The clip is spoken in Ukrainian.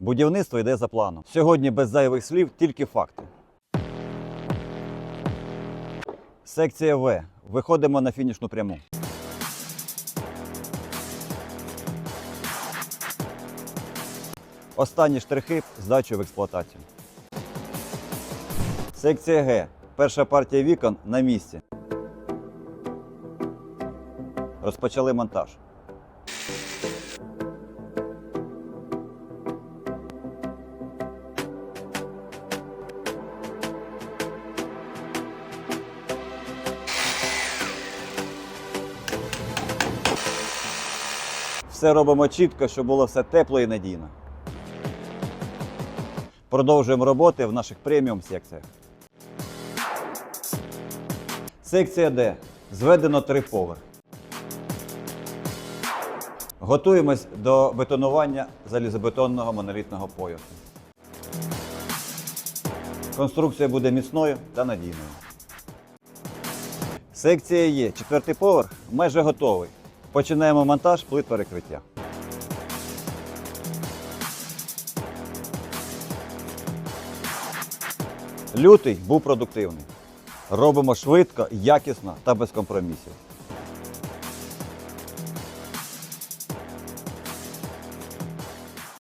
Будівництво йде за планом. Сьогодні без зайвих слів, тільки факти. Секція В. Виходимо на фінішну пряму. Останні штрихи здачі в експлуатацію. Секція Г. Перша партія вікон на місці. Розпочали монтаж. Все робимо чітко, щоб було все тепло і надійно. Продовжуємо роботи в наших преміум секціях. Секція Д. Зведено три поверхи. Готуємось до бетонування залізобетонного монолітного поясу. Конструкція буде міцною та надійною. Секція Є. Четвертий поверх майже готовий. Починаємо монтаж плит перекриття. Лютий був продуктивний. Робимо швидко, якісно та без компромісів.